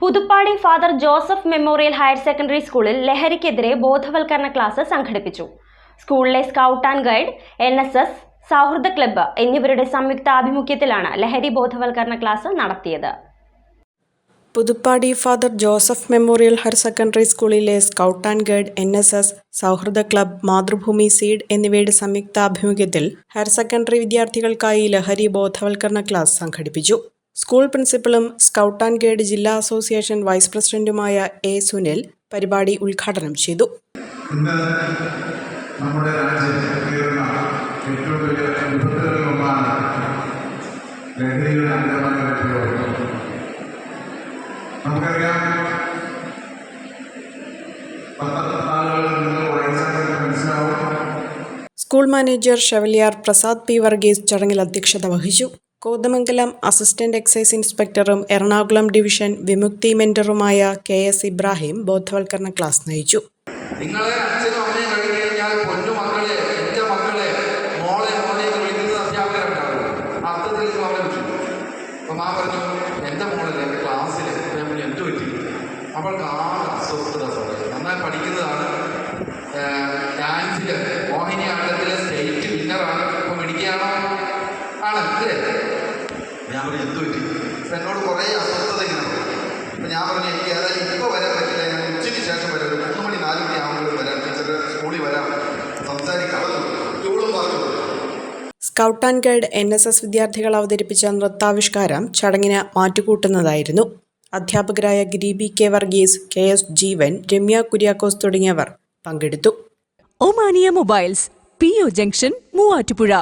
Puthuppady father Joseph memorial higher secondary സ്കൂളിൽ ലഹരിക്കെതിരെ ബോധവൽക്കരണ ക്ലാസ് സംഘടിപ്പിച്ചു. സ്കൂളിലെ scout and guide N S S സൗഹൃദ ക്ലബ്ബ് എന്നിവരുടെ സംയുക്ത ആഭിമുഖ്യത്തിലാണ് ലഹരി ബോധവൽക്കരണ ക്ലാസ് നടത്തിയത്. Puthuppady father Joseph memorial higher secondary സ്കൂളിലെ scout and guide N S S സൗഹൃദ ക്ലബ് മാതൃഭൂമി സീഡ് എന്നിവയുടെ സംയുക്ത ആഭിമുഖ്യത്തിൽ ഹയർ സെക്കൻഡറി വിദ്യാർത്ഥികൾക്കായി ലഹരി ബോധവൽക്കരണ ക്ലാസ് സംഘടിപ്പിച്ചു. സ്കൂൾ പ്രിൻസിപ്പലും സ്കൗട്ട് ആൻഡ് ഗൈഡ് ജില്ലാ അസോസിയേഷൻ വൈസ് പ്രസിഡന്റുമായ എ സുനിൽ പരിപാടി ഉദ്ഘാടനം ചെയ്തു. ഇന്ന് നമ്മുടെ രാജ്യം നേരിടുന്ന ഏറ്റവും വലിയ വിപത്തുകളിലൊന്നാണ് ലഹരിയുടെ അമിതമായ ഉപയോഗം നമുക്കറിയാം പത്രനാളുകളിൽ നിങ്ങൾ വായിച്ചാൽ school manager chevalier Prasad P Varghese ചടങ്ങിൽ അധ്യക്ഷത വഹിച്ചു. കോതമംഗലം അസിസ്റ്റന്റ് എക്സൈസ് ഇൻസ്പെക്ടറും എറണാകുളം ഡിവിഷൻ വിമുക്തി മെന്ററുമായ കെ എസ് ഇബ്രാഹിം ബോധവൽക്കരണ ക്ലാസ് നയിച്ചു. നിങ്ങളെ മക്കളെ എന്റെ മക്കളെ മോളെ അർത്ഥത്തിൽ എന്റെ ക്ലാസ്സിൽ അവൾക്ക് പഠിക്കുന്നതാണ്. ഡാൻസിൽ മോഹിനി ആട്ടത്തിൽ സ്റ്റേറ്റ് വിന്നറാണ്. ഇപ്പം മിടിക്കുകയാണോ ആണ് അല്ലേ? ഞാൻ പറഞ്ഞു എന്ത് പറ്റി? അപ്പം എന്നോട് കുറേ അസ്വസ്ഥത ഇങ്ങനെ അപ്പം ഞാൻ പറഞ്ഞു എനിക്ക് ഏതായാലും ഇപ്പോൾ വരാൻ പറ്റില്ല. ഞാൻ ഉച്ചയ്ക്ക് ശേഷം വരാം. ഒരു മൂന്ന് മണി നാല് മണി ആകുമ്പോൾ വരാം. ടീച്ചർ സ്കൂളിൽ വരാം. സംസാരിക്കാം ഇവളും പറഞ്ഞു. Scout and guide N S S വിദ്യാർത്ഥികൾ അവതരിപ്പിച്ച നൃത്താവിഷ്കാരം ചടങ്ങിന് മാറ്റുകൂട്ടുന്നതായിരുന്നു. അധ്യാപകരായ ഗിരിബി K Varghese K S Jeevan Ramya Kuriakose തുടങ്ങിയവർ പങ്കെടുത്തു. Omania mobiles P O junction Muvattupuzha.